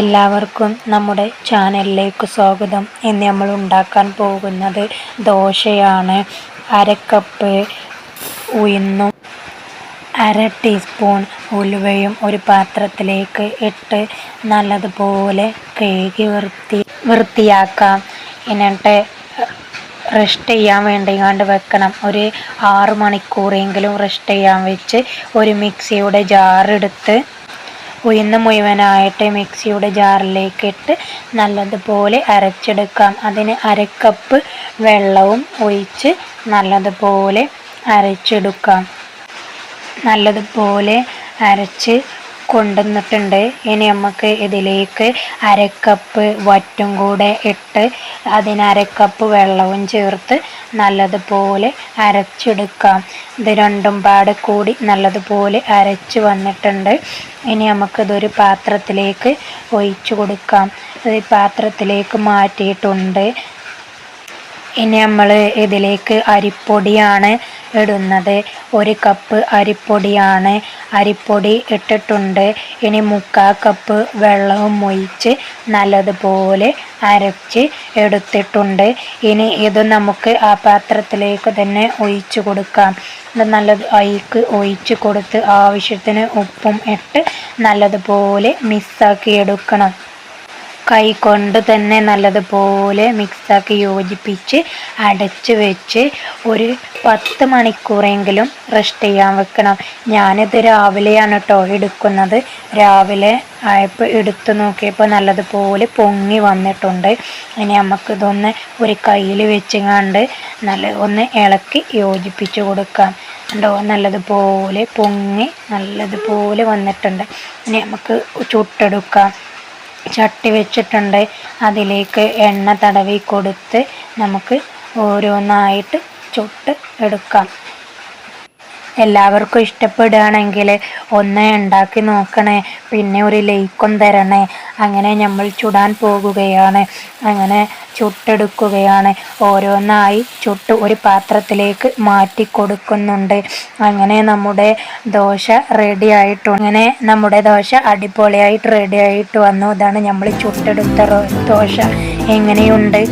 എല്ലാവർക്കും നമ്മുടെ ചാനലിലേക്ക് സ്വാഗതം. ഇന്ന് നമ്മൾ ഉണ്ടാക്കാൻ പോകുന്നത് ദോശയാണ്. അരക്കപ്പ് കപ്പ് ഉഴുന്നും അര ടീസ്പൂൺ ഉലുവയും ഒരു പാത്രത്തിലേക്ക് ഇട്ട് നല്ലതുപോലെ കഴുകി വൃത്തി വൃത്തിയാക്കാം. എന്നിട്ട് റെസ്റ്റ് ചെയ്യാൻ വേണ്ടി കണ്ട് വെക്കണം. ഒരു ആറ് മണിക്കൂറെങ്കിലും റെസ്റ്റ് ചെയ്യാൻ വെച്ച് ഒരു മിക്സിയുടെ ജാറെടുത്ത് ഉഴുന്ന് മുഴുവനായിട്ട് മിക്സിയുടെ ജാറിലേക്ക് ഇട്ട് നല്ലതുപോലെ അരച്ചെടുക്കാം. അതിന് അരക്കപ്പ് വെള്ളവും ഒഴിച്ച് നല്ലതുപോലെ അരച്ചെടുക്കാം. നല്ലതുപോലെ അരച്ച് കൊണ്ടുവന്നിട്ടുണ്ട്. ഇനി നമുക്ക് ഇതിലേക്ക് അരക്കപ്പ് വറ്റും കൂടെ ഇട്ട് അതിന് അരക്കപ്പ് വെള്ളവും ചേർത്ത് നല്ലതുപോലെ അരച്ചെടുക്കാം. ഇത് രണ്ടും പാടെ കൂടി നല്ലതുപോലെ അരച്ച് വന്നിട്ടുണ്ട്. ഇനി നമുക്കിതൊരു പാത്രത്തിലേക്ക് ഒഴിച്ചു കൊടുക്കാം. ഇത് പാത്രത്തിലേക്ക് മാറ്റിയിട്ടുണ്ട്. ഇനി നമ്മൾ ഇതിലേക്ക് അരിപ്പൊടിയാണ് ഇടുന്നത്. ഒരു കപ്പ് അരിപ്പൊടിയാണ്. അരിപ്പൊടി ഇട്ടിട്ടുണ്ട്. ഇനി മുക്കാൽ കപ്പ് വെള്ളവും ഒഴിച്ച് നല്ലതുപോലെ അരച്ച് എടുത്തിട്ടുണ്ട്. ഇനി ഇത് നമുക്ക് ആ പാത്രത്തിലേക്ക് തന്നെ ഒഴിച്ചു കൊടുക്കാം. നല്ലത് അയിക്ക് ഒഴിച്ച് കൊടുത്ത് ആവശ്യത്തിന് ഉപ്പും ഇട്ട് നല്ലതുപോലെ മിക്സാക്കി എടുക്കണം. കൈ കൊണ്ട് തന്നെ നല്ലതുപോലെ മിക്സാക്കി യോജിപ്പിച്ച് അടച്ച് വെച്ച് ഒരു പത്ത് മണിക്കൂറെങ്കിലും റെസ്റ്റ് ചെയ്യാൻ വെക്കണം. ഞാനിത് രാവിലെയാണ് കേട്ടോ എടുക്കുന്നത്. രാവിലെ ആയപ്പോൾ എടുത്ത് നോക്കിയപ്പോൾ നല്ലതുപോലെ പൊങ്ങി വന്നിട്ടുണ്ട്. ഇനി നമുക്കിതൊന്ന് ഒരു കയ്യിൽ വെച്ചുകൊണ്ട് നല്ല ഒന്ന് ഇളക്കി യോജിപ്പിച്ച് കൊടുക്കാം. ഉണ്ടോ നല്ലതുപോലെ പൊങ്ങി നല്ലതുപോലെ വന്നിട്ടുണ്ട്. ഇനി നമുക്ക് ചുട്ടെടുക്കാം. ചട്ടി വെച്ചിട്ടുണ്ട്. അതിലേക്ക് എണ്ണ തടവി കൊടുത്ത് നമുക്ക് ഓരോന്നായിട്ട് ചുട്ട് എടുക്കാം. എല്ലാവർക്കും ഇഷ്ടപ്പെടുകയാണെങ്കിൽ ഒന്ന് ഉണ്ടാക്കി നോക്കണേ പിന്നെ ഒരു ലൈക്കും തരണേ. അങ്ങനെ നമ്മൾ ചുടാൻ പോകുകയാണ്. അങ്ങനെ ചുട്ടെടുക്കുകയാണ്. ഓരോന്നായി ചുട്ട് ഒരു പാത്രത്തിലേക്ക് മാറ്റി കൊടുക്കുന്നുണ്ട്. അങ്ങനെ നമ്മുടെ ദോശ റെഡി ആയിട്ടു അങ്ങനെ നമ്മുടെ ദോശ അടിപൊളിയായിട്ട് റെഡി ആയിട്ട് വന്നു. അതാണ് നമ്മൾ ചുട്ടെടുത്ത ദോശ. എങ്ങനെയുണ്ട്?